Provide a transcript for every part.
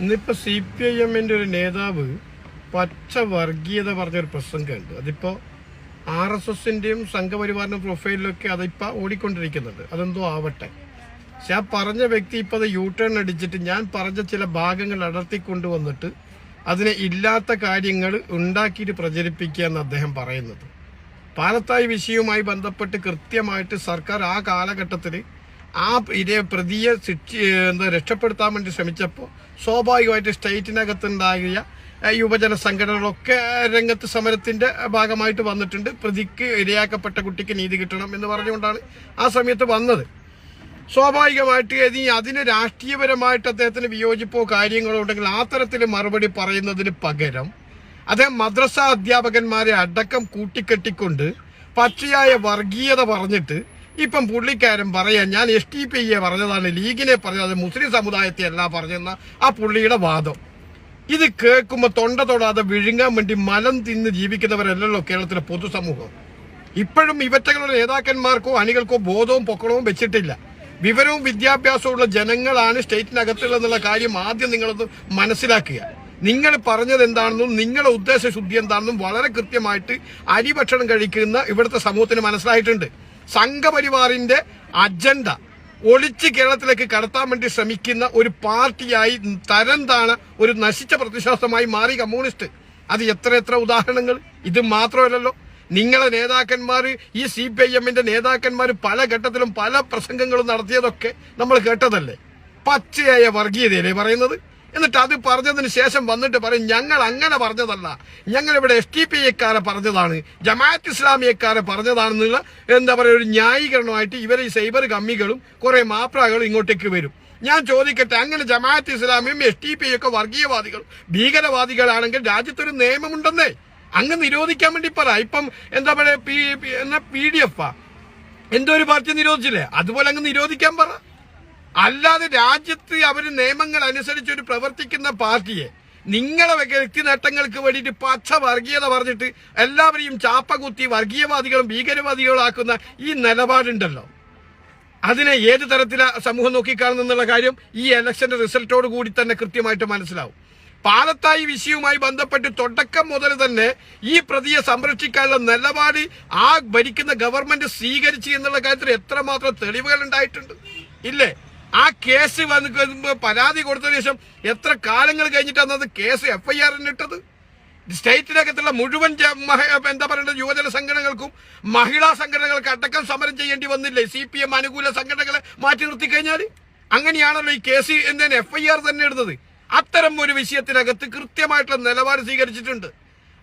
ഇന്നിപ്പോ C P I എമ്മിന്റെ ഒരു നേതാവ് പച്ച വർഗീയത പറഞ്ഞൊരു പ്രസംഗമുണ്ട് അതിപ്പോൾ ആർ എസ് എസിന്റെയും സംഘപരിവാറിന്റെ പ്രൊഫൈലിലൊക്കെ അതിപ്പോൾ ഓടിക്കൊണ്ടിരിക്കുന്നുണ്ട് അതെന്തോ ആവട്ടെ. പക്ഷെ ആ പറഞ്ഞ വ്യക്തി ഇപ്പോൾ അത് യൂ ടേൺ അടിച്ചിട്ട് ഞാൻ പറഞ്ഞ ചില ഭാഗങ്ങൾ അടർത്തിക്കൊണ്ടുവന്നിട്ട് അതിനെ ഇല്ലാത്ത കാര്യങ്ങൾ ഉണ്ടാക്കിയിട്ട് പ്രചരിപ്പിക്കുക എന്ന് അദ്ദേഹം പറയുന്നത്. പാലത്തായി വിഷയവുമായി ബന്ധപ്പെട്ട് കൃത്യമായിട്ട് സർക്കാർ ആ കാലഘട്ടത്തിൽ ആ ഇതേ പ്രതിയെ ശിക്ഷ എന്താ രക്ഷപ്പെടുത്താൻ വേണ്ടി ശ്രമിച്ചപ്പോൾ സ്വാഭാവികമായിട്ട് സ്റ്റേറ്റിനകത്തുണ്ടാകിയ യുവജന സംഘടനകളൊക്കെ രംഗത്ത് സമരത്തിന്റെ ഭാഗമായിട്ട് വന്നിട്ടുണ്ട്. പ്രതിക്ക് ഇരയാക്കപ്പെട്ട കുട്ടിക്ക് നീതി കിട്ടണം എന്ന് പറഞ്ഞുകൊണ്ടാണ് ആ സമയത്ത് വന്നത്. സ്വാഭാവികമായിട്ട് ഇനി അതിന് രാഷ്ട്രീയപരമായിട്ട് അദ്ദേഹത്തിന് വിയോജിപ്പോ കാര്യങ്ങളോ ഉണ്ടെങ്കിൽ ആ തരത്തിൽ മറുപടി പറയുന്നതിന് പകരം അദ്ദേഹം മദ്രസ അധ്യാപകന്മാരെ അടക്കം കൂട്ടിക്കെട്ടിക്കൊണ്ട് പച്ചയായ വർഗീയത പറഞ്ഞിട്ട് ഇപ്പം പുള്ളിക്കാരൻ പറയാൻ ഞാൻ എസ് ടി പി യെ പറഞ്ഞതാണ് ലീഗിനെ പറഞ്ഞത് മുസ്ലിം സമുദായത്തെ അല്ല പറഞ്ഞെന്ന ആ പുള്ളിയുടെ വാദം. ഇത് കേൾക്കുമ്പോൾ തൊണ്ട തൊടാതെ വിഴുങ്ങാൻ വേണ്ടി മലം തിന്ന് ജീവിക്കുന്നവരല്ലല്ലോ കേരളത്തിലെ പൊതുസമൂഹം. ഇപ്പോഴും ഇവറ്റകളുടെ നേതാക്കന്മാർക്കോ അണികൾക്കോ ബോധവും പൊക്കളവും വെച്ചിട്ടില്ല. വിവരവും വിദ്യാഭ്യാസവും ഉള്ള ജനങ്ങളാണ് സ്റ്റേറ്റിനകത്തുള്ളതെന്നുള്ള കാര്യം ആദ്യം നിങ്ങളൊന്ന് മനസ്സിലാക്കുക. നിങ്ങൾ പറഞ്ഞത് എന്താണെന്നും നിങ്ങളുടെ ഉദ്ദേശശുദ്ധി എന്താണെന്നും വളരെ കൃത്യമായിട്ട് അരിഭക്ഷണം കഴിക്കുന്ന ഇവിടുത്തെ സമൂഹത്തിന് മനസ്സിലായിട്ടുണ്ട്. സംഘപരിവാറിന്റെ അജണ്ട ഒളിച്ച് കേരളത്തിലേക്ക് കടത്താൻ വേണ്ടി ശ്രമിക്കുന്ന ഒരു പാർട്ടിയായി തരം താണ ഒരു നശിച്ച പ്രതിശ്വാസമായി മാറി കമ്മ്യൂണിസ്റ്റ്. അത് എത്ര എത്ര ഉദാഹരണങ്ങൾ? ഇത് മാത്രമല്ലല്ലോ. നിങ്ങളെ നേതാക്കന്മാർ ഈ സി പി ഐ എമ്മിന്റെ നേതാക്കന്മാർ പല ഘട്ടത്തിലും പല പ്രസംഗങ്ങളും നടത്തിയതൊക്കെ നമ്മൾ കേട്ടതല്ലേ? പച്ചയായ വർഗീയതയല്ലേ പറയുന്നത്? എന്നിട്ട് അത് പറഞ്ഞതിന് ശേഷം വന്നിട്ട് പറയും ഞങ്ങൾ അങ്ങനെ പറഞ്ഞതല്ല. ഞങ്ങൾ ഇവിടെ എസ് ടി പി ഐക്കാരെ പറഞ്ഞതാണ് ജമാഅത്ത് ഇസ്ലാമിയക്കാരെ പറഞ്ഞതാണെന്നുള്ള എന്താ പറയുക ഒരു ന്യായീകരണമായിട്ട് ഇവർ ഈ സൈബർ കമ്മികളും കുറെ മാപ്രാകളും ഇങ്ങോട്ടേക്ക് വരും. ഞാൻ ചോദിക്കട്ടെ അങ്ങനെ ജമാഅത്ത് ഇസ്ലാമിയും എസ് ടി പി ഒക്കെ വർഗീയവാദികൾ ഭീകരവാദികളാണെങ്കിൽ രാജ്യത്തൊരു നിയമമുണ്ടെന്നേ. അങ്ങ് നിരോധിക്കാൻ വേണ്ടി പറ. ഇപ്പം എന്താ പറയുക പി ഡി എഫ് എന്തോ ഒരു പാർട്ടി നിരോധിച്ചില്ലേ? അതുപോലെ അങ്ങ് നിരോധിക്കാൻ പറ. അല്ലാതെ രാജ്യത്ത് അവർ നിയമങ്ങൾ അനുസരിച്ച് ഒരു പ്രവർത്തിക്കുന്ന പാർട്ടിയെ നിങ്ങളെ വ്യക്തി നേട്ടങ്ങൾക്ക് വേണ്ടിയിട്ട് പച്ച വർഗീയത പറഞ്ഞിട്ട് എല്ലാവരെയും ചാപ്പ കുത്തി വർഗീയവാദികളും ഭീകരവാദികളും ആക്കുന്ന ഈ നിലപാടുണ്ടല്ലോ. അതിനെ ഏത് തരത്തിലാ സമൂഹം നോക്കിക്കാണുന്നുള്ള കാര്യം ഈ ഇലക്ഷന്റെ റിസൾട്ടോട് കൂടി തന്നെ കൃത്യമായിട്ട് മനസ്സിലാവും. പാലത്തായി വിഷയവുമായി ബന്ധപ്പെട്ട് തുടക്കം മുതൽ തന്നെ ഈ പ്രതിയെ സംരക്ഷിക്കാനുള്ള നിലപാട് ആ ഭരിക്കുന്ന ഗവൺമെന്റ് സ്വീകരിച്ചു എന്നുള്ള കാര്യത്തിൽ എത്രമാത്രം തെളിവുകൾ ഉണ്ടായിട്ടുണ്ട്. ഇല്ലേ? ആ കേസ് വന്ന് പരാതി കൊടുത്തതിന് ശേഷം എത്ര കാലങ്ങൾ കഴിഞ്ഞിട്ടാണ് അത് കേസ് എഫ്ഐആറിന് ഇട്ടത്? സ്റ്റേറ്റിനകത്തുള്ള മുഴുവൻ എന്താ പറയേണ്ടത് യുവജന സംഘടനകൾക്കും മഹിളാ സംഘടനകൾക്ക് അടക്കം സമരം ചെയ്യേണ്ടി വന്നില്ലേ? സി പി എം അനുകൂല സംഘടനകളെ മാറ്റി നിർത്തി കഴിഞ്ഞാൽ അങ്ങനെയാണല്ലോ ഈ കേസ് എന്നതിന് എഫ് ഐ ആർ തന്നെ ഇടുന്നത്? അത്തരം ഒരു വിഷയത്തിനകത്ത് കൃത്യമായിട്ടുള്ള നിലപാട് സ്വീകരിച്ചിട്ടുണ്ട്.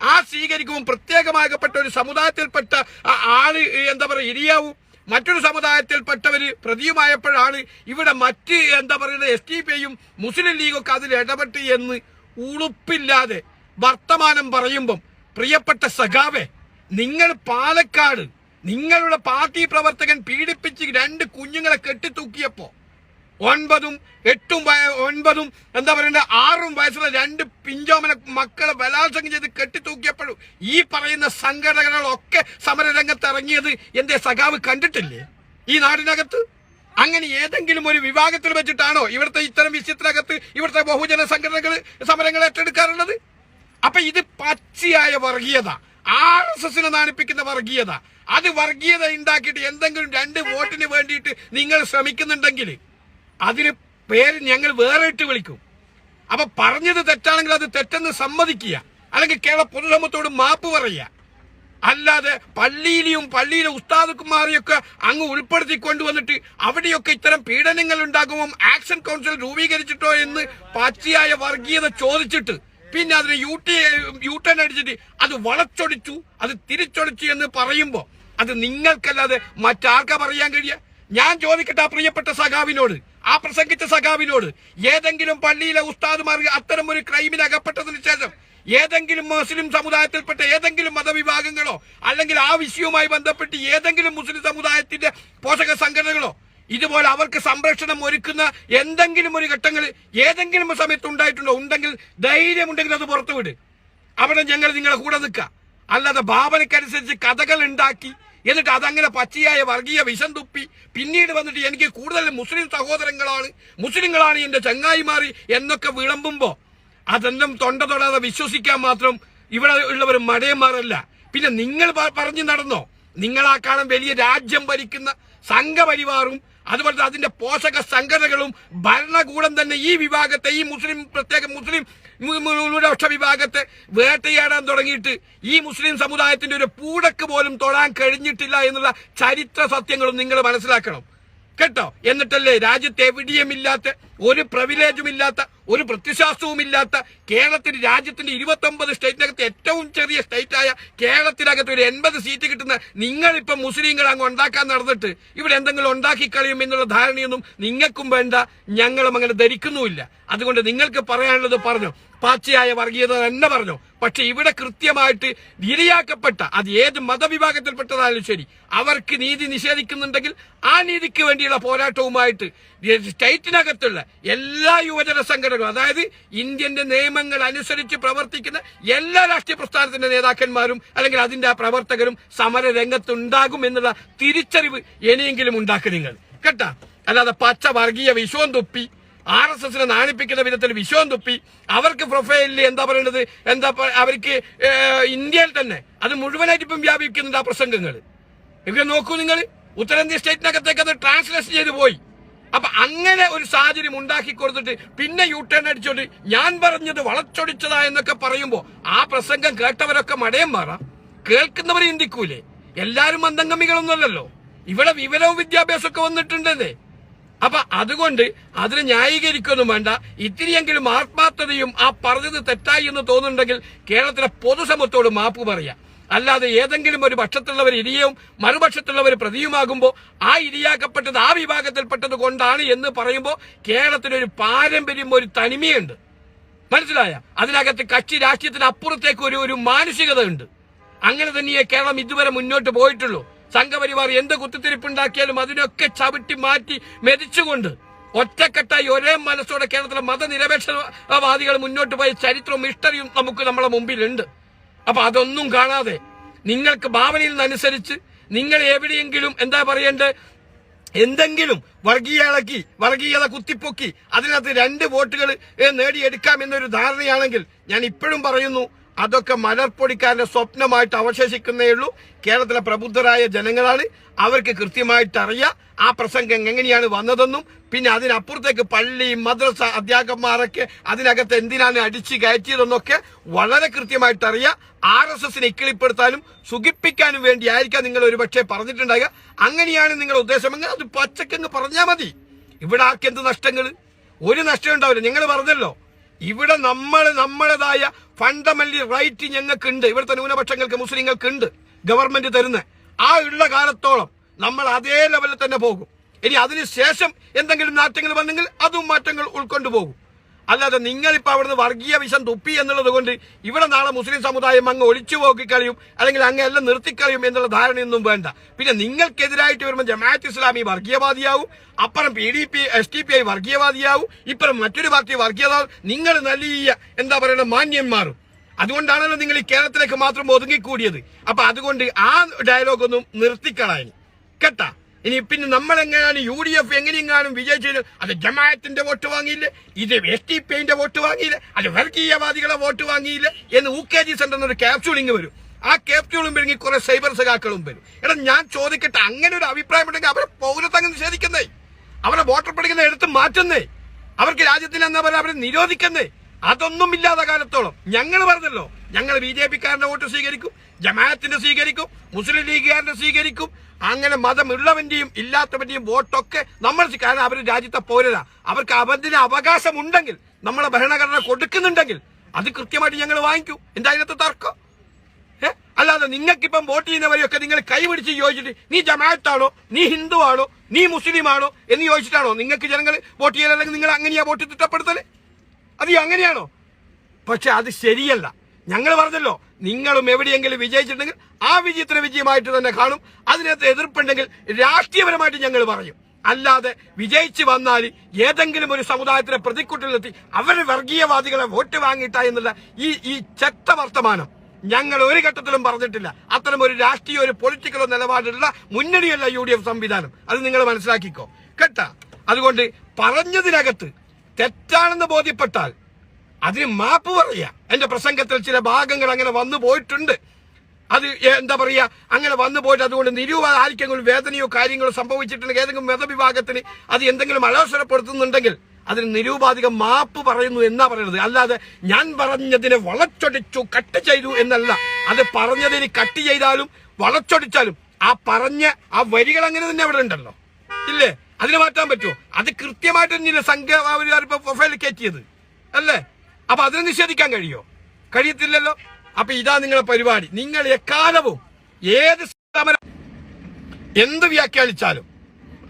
ആ സ്വീകരിക്കുമ്പോൾ പ്രത്യേകമാകപ്പെട്ട ഒരു സമുദായത്തിൽപ്പെട്ട ആൾ എന്താ പറയുക ഇരിയാവും. മറ്റൊരു സമുദായത്തിൽപ്പെട്ടവര് പ്രതിയുമായപ്പോഴാണ് ഇവിടെ മറ്റ് എന്താ പറയുന്നത് എസ് ടി പി ഐയും മുസ്ലിം ലീഗൊക്കെ അതിൽ ഇടപെട്ട് എന്ന് ഉളുപ്പില്ലാതെ വർത്തമാനം പറയുമ്പം പ്രിയപ്പെട്ട സഖാവെ നിങ്ങൾ പാലക്കാട് നിങ്ങളുടെ പാർട്ടി പ്രവർത്തകൻ പീഡിപ്പിച്ച് രണ്ട് കുഞ്ഞുങ്ങളെ കെട്ടിത്തൂക്കിയപ്പോ ഒൻപതും എട്ടും ഒൻപതും എന്താ പറയണ്ട ആറും വയസ്സുള്ള രണ്ട് പിഞ്ചോമന മക്കളെ ബലാത്സംഗം ചെയ്ത് കെട്ടിത്തൂക്കിയപ്പോഴും ഈ പറയുന്ന സംഘടനകളൊക്കെ സമരരംഗത്ത് ഇറങ്ങിയത് എന്റെ സഖാവ് കണ്ടിട്ടില്ലേ? ഈ നാടിനകത്ത്? അങ്ങനെ ഏതെങ്കിലും ഒരു വിഭാഗത്തിൽ വെച്ചിട്ടാണോ ഇവിടുത്തെ ഇത്തരം വിഷയത്തിനകത്ത് ഇവിടുത്തെ ബഹുജന സംഘടനകൾ സമരങ്ങൾ ഏറ്റെടുക്കാറുള്ളത്? അപ്പൊ ഇത് പച്ചയായ വർഗീയത. ആർ എസ് എസിനെ നാണിപ്പിക്കുന്ന വർഗീയത. അത് വർഗീയത ഉണ്ടാക്കിയിട്ട് എന്തെങ്കിലും രണ്ട് വോട്ടിന് വേണ്ടിയിട്ട് നിങ്ങൾ ശ്രമിക്കുന്നുണ്ടെങ്കിൽ അതിന് പേര് ഞങ്ങൾ വേറെ ഇട്ട് വിളിക്കും. അപ്പൊ പറഞ്ഞത് തെറ്റാണെങ്കിൽ അത് തെറ്റെന്ന് സമ്മതിക്കുക. അല്ലെങ്കിൽ കേരള പൊതുസമൂഹത്തോട് മാപ്പ് പറയുക. അല്ലാതെ പള്ളിയിലെയും പള്ളിയിലെ ഉസ്താദുക്കുമാരെയൊക്കെ അങ്ങ് ഉൾപ്പെടുത്തി കൊണ്ടുവന്നിട്ട് അവിടെയൊക്കെ ഇത്തരം പീഡനങ്ങൾ ഉണ്ടാകുമോ ആക്ഷൻ കൗൺസിൽ രൂപീകരിച്ചിട്ടോ എന്ന് പച്ചയായ വർഗീയത ചോദിച്ചിട്ട് പിന്നെ അതിന് യു ടി യു ടേൺ അടിച്ചിട്ട് അത് വളച്ചൊടിച്ചു അത് തിരിച്ചൊടിച്ചു എന്ന് പറയുമ്പോൾ അത് നിങ്ങൾക്കല്ലാതെ മറ്റാർക്കാ പറയാൻ കഴിയുക? ഞാൻ ചോദിക്കട്ടെ ആ പ്രിയപ്പെട്ട സഖാവിനോട്. ആ പ്രസംഗിച്ച സഖാവിനോട് ഏതെങ്കിലും പള്ളിയിലെ ഉസ്താദുമാർ അത്തരം ഒരു ക്രൈമിന് അകപ്പെട്ടതിന് ശേഷം ഏതെങ്കിലും മുസ്ലിം സമുദായത്തിൽപ്പെട്ട ഏതെങ്കിലും മതവിഭാഗങ്ങളോ അല്ലെങ്കിൽ ആ വിഷയവുമായി ബന്ധപ്പെട്ട് ഏതെങ്കിലും മുസ്ലിം സമുദായത്തിന്റെ പോഷക സംഘടനകളോ ഇതുപോലെ അവർക്ക് സംരക്ഷണം ഒരുക്കുന്ന എന്തെങ്കിലും ഒരു ഘട്ടങ്ങൾ ഏതെങ്കിലും സമയത്ത് ഉണ്ടായിട്ടുണ്ടോ? ഉണ്ടെങ്കിൽ ധൈര്യമുണ്ടെങ്കിൽ അത് പുറത്തുവിട്. അവിടെ ഞങ്ങൾ നിങ്ങളെ കൂടെ നിൽക്കുക. അല്ലാതെ ഭാവനക്കനുസരിച്ച് കഥകൾ ഉണ്ടാക്കി എന്നിട്ട് അതങ്ങനെ പച്ചയായ വർഗീയ വിഷം തുപ്പി പിന്നീട് വന്നിട്ട് എനിക്ക് കൂടുതൽ മുസ്ലിം സഹോദരങ്ങളാണ്. മുസ്ലിങ്ങളാണ് എന്റെ ചങ്ങായിമാർ എന്നൊക്കെ വിളമ്പുമ്പോ അതെല്ലാം തൊണ്ട തൊടാതെ വിശ്വസിക്കാൻ മാത്രം ഇവിടെ ഉള്ളവർ മടയന്മാരല്ല. പിന്നെ നിങ്ങൾ പറഞ്ഞു നടന്നോ? നിങ്ങളാക്കാളും വലിയ രാജ്യം ഭരിക്കുന്ന സംഘപരിവാറും അതുപോലെ അതിന്റെ പോഷക സംഘടനകളും ഭരണകൂടം തന്നെ ഈ വിഭാഗത്തെ ഈ മുസ്ലിം പ്രത്യേക മുസ്ലിം ന്യൂനപക്ഷ വിഭാഗത്തെ വേട്ടയാടാൻ തുടങ്ങിയിട്ട് ഈ മുസ്ലിം സമുദായത്തിന്റെ ഒരു പൂടക്ക് പോലും തൊടാൻ കഴിഞ്ഞിട്ടില്ല എന്നുള്ള ചരിത്ര സത്യങ്ങളും നിങ്ങൾ മനസ്സിലാക്കണം. കേട്ടോ? എന്നിട്ടല്ലേ രാജ്യത്ത് എവിടെയുമില്ലാത്ത ഒരു പ്രിവിലേജും ഇല്ലാത്ത ഒരു പ്രത്യശാസ്ത്രവും ഇല്ലാത്ത കേരളത്തിന് രാജ്യത്തിന്റെ ഇരുപത്തി ഒമ്പത് സ്റ്റേറ്റിനകത്ത് ഏറ്റവും ചെറിയ സ്റ്റേറ്റായ കേരളത്തിനകത്ത് ഒരു എൺപത് സീറ്റ് കിട്ടുന്ന നിങ്ങളിപ്പം മുസ്ലിങ്ങൾ അങ്ങ് ഉണ്ടാക്കാൻ നടന്നിട്ട് ഇവിടെ എന്തെങ്കിലും ഉണ്ടാക്കി കളയും എന്നുള്ള ധാരണയൊന്നും നിങ്ങൾക്കും വേണ്ട ഞങ്ങളും അങ്ങനെ ധരിക്കുന്നുമില്ല. അതുകൊണ്ട് നിങ്ങൾക്ക് പറയാനുള്ളത് പറഞ്ഞു. പാച്ചയായ വർഗീയത തന്നെ പറഞ്ഞു. പക്ഷെ ഇവിടെ കൃത്യമായിട്ട് ഇരയാക്കപ്പെട്ട അത് ഏത് മതവിഭാഗത്തിൽപ്പെട്ടതായാലും ശരി അവർക്ക് നീതി നിഷേധിക്കുന്നുണ്ടെങ്കിൽ ആ നീതിക്ക് വേണ്ടിയുള്ള പോരാട്ടവുമായിട്ട് സ്റ്റേറ്റിനകത്തുള്ള എല്ലാ യുവജന സംഘടനകളും അതായത് ഇന്ത്യന്റെ നിയമങ്ങൾ അനുസരിച്ച് പ്രവർത്തിക്കുന്ന എല്ലാ രാഷ്ട്രീയ പ്രസ്ഥാനത്തിന്റെ നേതാക്കന്മാരും അല്ലെങ്കിൽ അതിന്റെ പ്രവർത്തകരും സമര രംഗത്തുണ്ടാകും എന്നുള്ള തിരിച്ചറിവ് ഇനിയെങ്കിലും ഉണ്ടാക്കുക നിങ്ങൾ. കേട്ട? അല്ലാതെ പച്ച വർഗീയ വിശ്വം തുപ്പി ആർ എസ് എസിനെ നാണിപ്പിക്കുന്ന വിധത്തിൽ വിശ്വം തുപ്പി അവർക്ക് പ്രൊഫൈലിൽ എന്താ പറയുന്നത് എന്താ അവർക്ക് ഇന്ത്യയിൽ തന്നെ അത് മുഴുവനായിട്ട് ഇപ്പം വ്യാപിക്കുന്നുണ്ട് ആ പ്രസംഗങ്ങൾ ഇവരെ നോക്കൂ നിങ്ങൾ ഉത്തരേന്ത്യ സ്റ്റേറ്റിനകത്തേക്ക് അത് ട്രാൻസ്ലേഷൻ ചെയ്ത് പോയി. അപ്പൊ അങ്ങനെ ഒരു സാഹചര്യം ഉണ്ടാക്കി കൊടുത്തിട്ട് പിന്നെ യു ടേൺ അടിച്ചോണ്ട് ഞാൻ പറഞ്ഞത് വളച്ചൊടിച്ചതാ എന്നൊക്കെ പറയുമ്പോ ആ പ്രസംഗം കേട്ടവരൊക്കെ മടയം മാറാം. കേൾക്കുന്നവർ ചിന്തിക്കൂലേ? എല്ലാരും മന്ദംഗമികളൊന്നുമല്ലല്ലോ ഇവിടെ വിവരവും വിദ്യാഭ്യാസമൊക്കെ വന്നിട്ടുണ്ടെന്നേ. അപ്പൊ അതുകൊണ്ട് അതിന് ന്യായീകരിക്കൊന്നും വേണ്ട. ഇത്തിരിയെങ്കിലും ആത്മാർത്ഥതയും ആ പറഞ്ഞത് തെറ്റായി എന്ന് തോന്നുന്നുണ്ടെങ്കിൽ കേരളത്തിലെ പൊതുസമൂഹത്തോട് മാപ്പ് പറയാം. അല്ലാതെ ഏതെങ്കിലും ഒരു പക്ഷത്തുള്ളവർ ഇരിയവും മറുപക്ഷത്തുള്ളവർ പ്രതിയുമാകുമ്പോൾ ആ ഇരിയാക്കപ്പെട്ടത് ആ വിഭാഗത്തിൽപ്പെട്ടത് കൊണ്ടാണ് എന്ന് പറയുമ്പോൾ കേരളത്തിനൊരു പാരമ്പര്യം ഒരു തനിമയുണ്ട്. മനസ്സിലായ? അതിനകത്ത് കക്ഷി രാഷ്ട്രീയത്തിന് അപ്പുറത്തേക്ക് ഒരു ഒരു മാനുഷികത ഉണ്ട് അങ്ങനെ തന്നെയേ കേരളം ഇതുവരെ മുന്നോട്ട് പോയിട്ടുള്ളൂ. സംഘപരിവാർ എന്ത് കുത്തിത്തിരിപ്പുണ്ടാക്കിയാലും അതിനൊക്കെ ചവിട്ടി മാറ്റി മെതിച്ചുകൊണ്ട് ഒറ്റക്കെട്ടായി ഒരേ മനസ്സോടെ കേരളത്തിലെ മതനിരപേക്ഷവാദികൾ മുന്നോട്ട് പോയ ചരിത്രവും ഹിസ്റ്ററിയും നമുക്ക് നമ്മളെ മുമ്പിലുണ്ട്. അപ്പൊ അതൊന്നും കാണാതെ നിങ്ങൾക്ക് ഭാവനയിൽ നിന്നനുസരിച്ച് നിങ്ങൾ എവിടെയെങ്കിലും എന്താ പറയേണ്ടത് എന്തെങ്കിലും വർഗീയ ഇളക്കി വർഗീയത കുത്തിപ്പൊക്കി അതിനകത്ത് രണ്ട് വോട്ടുകൾ നേടിയെടുക്കാം എന്നൊരു ധാരണയാണെങ്കിൽ ഞാൻ ഇപ്പോഴും പറയുന്നു അതൊക്കെ മലർപ്പൊടിക്കാരന്റെ സ്വപ്നമായിട്ട് അവശേഷിക്കുന്നേ ഉള്ളൂ. കേരളത്തിലെ പ്രബുദ്ധരായ ജനങ്ങളാണ് അവർക്ക് കൃത്യമായിട്ട് അറിയാം ആ പ്രസംഗം എങ്ങനെയാണ് വന്നതെന്നും പിന്നെ അതിനപ്പുറത്തേക്ക് പള്ളി മദ്രസ അധ്യാപകന്മാരൊക്കെ അതിനകത്ത് എന്തിനാണ് അടിച്ചു കയറ്റിയതെന്നൊക്കെ വളരെ കൃത്യമായിട്ട് അറിയാം. ആർ എസ് എസിനെ ഇക്കിളിപ്പെടുത്താനും സുഖിപ്പിക്കാനും വേണ്ടിയായിരിക്കാം നിങ്ങൾ നിങ്ങൾ ഒരുപക്ഷെ പറഞ്ഞിട്ടുണ്ടാകുക അങ്ങനെയാണ് നിങ്ങളുടെ ഉദ്ദേശമെങ്കിൽ അത് പച്ചക്കങ്ങ് പറഞ്ഞാൽ മതി. ഇവിടെ ആർക്കെന്ത് നഷ്ടങ്ങൾ ഒരു നഷ്ടം ഉണ്ടാവില്ല. നിങ്ങൾ പറഞ്ഞല്ലോ. ഇവിടെ നമ്മൾ നമ്മളേതായ ഫണ്ടമെന്റൽ റൈറ്റ് ഞങ്ങൾക്കുണ്ട്. ഇവിടുത്തെ ന്യൂനപക്ഷങ്ങൾക്ക് മുസ്ലിങ്ങൾക്കുണ്ട് ഗവൺമെന്റ് തരുന്ന ആ ഉള്ള കാലത്തോളം നമ്മൾ അതേ ലെവലിൽ തന്നെ പോകും. ഇനി അതിനുശേഷം എന്തെങ്കിലും മാറ്റങ്ങൾ വന്നെങ്കിൽ അതും മാറ്റങ്ങൾ ഉൾക്കൊണ്ടു പോകും അല്ലാതെ നിങ്ങളിപ്പോൾ അവിടുന്ന് വർഗീയ വിഷം തുപ്പി എന്നുള്ളത് കൊണ്ട് ഇവിടെ നാളെ മുസ്ലിം സമുദായം അങ്ങ് ഒളിച്ചു പോക്കിക്കളയും അല്ലെങ്കിൽ അങ്ങ് എല്ലാം നിർത്തിക്കളയും എന്നുള്ള ധാരണയൊന്നും വേണ്ട. പിന്നെ നിങ്ങൾക്കെതിരായിട്ട് വരുമ്പോൾ ജമാഅത്ത് ഇസ്ലാമി വർഗീയവാദിയാവും അപ്പുറം P D P S D P I വർഗീയവാദിയാവും ഇപ്പുറം മറ്റൊരു പാർട്ടി വർഗീയത നിങ്ങൾ നൽകിയ എന്താ പറയുക മാന്യന്മാരും അതുകൊണ്ടാണല്ലോ നിങ്ങൾ ഈ കേരളത്തിലേക്ക് മാത്രം ഒതുങ്ങിക്കൂടിയത്. അപ്പൊ അതുകൊണ്ട് ആ ഡയലോഗൊന്നും നിർത്തിക്കളായി കേട്ടാ? ഇനി പിന്നെ നമ്മളെങ്ങനെയാണ് യു ഡി എഫ് എങ്ങനെയെങ്ങാനും വിജയിച്ചത് അത് ജമാഅത്തിന്റെ വോട്ട് വാങ്ങിയില്ല? ഇത് എസ് ടി പി ഐന്റെ വോട്ട് വാങ്ങിയില്ല? അത് വർഗീയവാദികളെ വോട്ട് വാങ്ങിയില്ല? എന്ന് യു കെ ജി സെന്റർ ഒരു ക്യാപ്സ്യൂളിങ് വരും. ആ ക്യാപ്സ്യൂളും വരും കുറെ സൈബർ സഖാക്കളും വരും. എടാ ഞാൻ ചോദിക്കട്ടെ അങ്ങനെ ഒരു അഭിപ്രായം ഉണ്ടെങ്കിൽ അവരെ പൗരത്വം നിഷേധിക്കുന്നേ? അവരെ വോട്ടർ പഠിക്കുന്ന എടുത്ത് മാറ്റുന്നേ? അവർക്ക് രാജ്യത്തിന് എന്താ പറയുക അവരെ നിരോധിക്കുന്നേ? അതൊന്നും ഇല്ലാത്ത കാലത്തോളം ഞങ്ങൾ പറഞ്ഞല്ലോ ഞങ്ങൾ ബി ജെ പിക്കാരന്റെ വോട്ട് സ്വീകരിക്കും ജമാഅത്തിന്റെ സ്വീകരിക്കും മുസ്ലിം ലീഗുകാരന്റെ സ്വീകരിക്കും. അങ്ങനെ മതമുള്ളവന്റെയും ഇല്ലാത്തവന്റെയും വോട്ടൊക്കെ നമ്മൾ കാരണം അവർ രാജ്യത്തെ പൗരരാ. അവർക്ക് അവരുടെ അവകാശമുണ്ടെങ്കിൽ നമ്മളെ ഭരണഘടന കൊടുക്കുന്നുണ്ടെങ്കിൽ അത് കൃത്യമായിട്ട് ഞങ്ങൾ വാങ്ങിക്കും. എന്താ അതിനകത്ത് തർക്കം? അല്ലാതെ നിങ്ങൾക്കിപ്പം വോട്ട് ചെയ്യുന്നവരെയൊക്കെ നിങ്ങൾ കൈപിടിച്ച് ചോദിച്ചിട്ട് നീ ജമാഅത്താണോ നീ ഹിന്ദു ആണോ നീ മുസ്ലിം ആണോ എന്ന് ചോദിച്ചിട്ടാണോ നിങ്ങൾക്ക് ജനങ്ങൾ വോട്ട് ചെയ്യാൻ അല്ലെങ്കിൽ നിങ്ങൾ അങ്ങനെയാ വോട്ട് തിട്ടപ്പെടുത്തൽ? അത് അങ്ങനെയാണോ? പക്ഷെ അത് ശരിയല്ല. ഞങ്ങൾ പറഞ്ഞല്ലോ നിങ്ങളും എവിടെയെങ്കിലും വിജയിച്ചിട്ടുണ്ടെങ്കിൽ ആ വിജയത്തിന് വിജയമായിട്ട് തന്നെ കാണും. അതിനകത്ത് എതിർപ്പുണ്ടെങ്കിൽ രാഷ്ട്രീയപരമായിട്ട് ഞങ്ങൾ പറയും. അല്ലാതെ വിജയിച്ചു വന്നാൽ ഏതെങ്കിലും ഒരു സമുദായത്തിലെ പ്രതിക്കൂട്ടിലെത്തി അവരെ വർഗീയവാദികളെ വോട്ട് വാങ്ങിയിട്ട എന്നുള്ള ഈ ഈ ചെത്ത വർത്തമാനം ഞങ്ങൾ ഒരു ഘട്ടത്തിലും പറഞ്ഞിട്ടില്ല. അത്തരം ഒരു രാഷ്ട്രീയ ഒരു പൊളിറ്റിക്കലോ നിലപാടുള്ള മുന്നണിയല്ല യു ഡി എഫ് സംവിധാനം. അത് നിങ്ങൾ മനസ്സിലാക്കിക്കോ. കേട്ടാ? അതുകൊണ്ട് പറഞ്ഞതിനകത്ത് തെറ്റാണെന്ന് ബോധ്യപ്പെട്ടാൽ അതിന് മാപ്പ് പറയുക എന്റെ പ്രസംഗത്തിൽ ചില ഭാഗങ്ങൾ അങ്ങനെ വന്നു പോയിട്ടുണ്ട്. അത് എന്താ പറയുക അങ്ങനെ വന്നു പോയിട്ട് അതുകൊണ്ട് നിരൂപ ആർക്കെങ്കിലും വേദനയോ കാര്യങ്ങളോ സംഭവിച്ചിട്ടുണ്ടെങ്കിൽ ഏതെങ്കിലും മതവിഭാഗത്തിന് അത് എന്തെങ്കിലും അലോസരപ്പെടുത്തുന്നുണ്ടെങ്കിൽ അതിന് നിരൂപാധികം മാപ്പ് പറയുന്നു എന്നാ പറയുന്നത്. അല്ലാതെ ഞാൻ പറഞ്ഞതിനെ വളച്ചൊടിച്ചു കട്ട് ചെയ്തു എന്നല്ല. അത് പറഞ്ഞതിന് കട്ട് ചെയ്താലും വളച്ചൊടിച്ചാലും ആ പറഞ്ഞ ആ വരികൾ അങ്ങനെ തന്നെ അവിടെ ഉണ്ടല്ലോ. ഇല്ലേ? അതിന് മാറ്റാൻ പറ്റുമോ? അത് കൃത്യമായിട്ട് തന്നെയല്ലേ സംഘ പ്രൊഫൈൽ കയറ്റിയത്? അല്ലേ? അപ്പൊ അതിനെ നിഷേധിക്കാൻ കഴിയോ? കഴിയത്തില്ലല്ലോ? അപ്പൊ ഇതാ നിങ്ങളുടെ പരിപാടി. നിങ്ങൾ എക്കാലവും ഏത് സമരം എന്ത് വ്യാഖ്യാനിച്ചാലും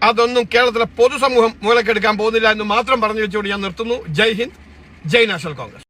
അതൊന്നും കേരളത്തിലെ പൊതുസമൂഹം മൂലക്കെടുക്കാൻ പോകുന്നില്ല എന്ന് മാത്രം പറഞ്ഞു വെച്ചുകൊണ്ട് ഞാൻ നിർത്തുന്നു. ജയ് ഹിന്ദ്. ജയ് നാഷണൽ കോൺഗ്രസ്.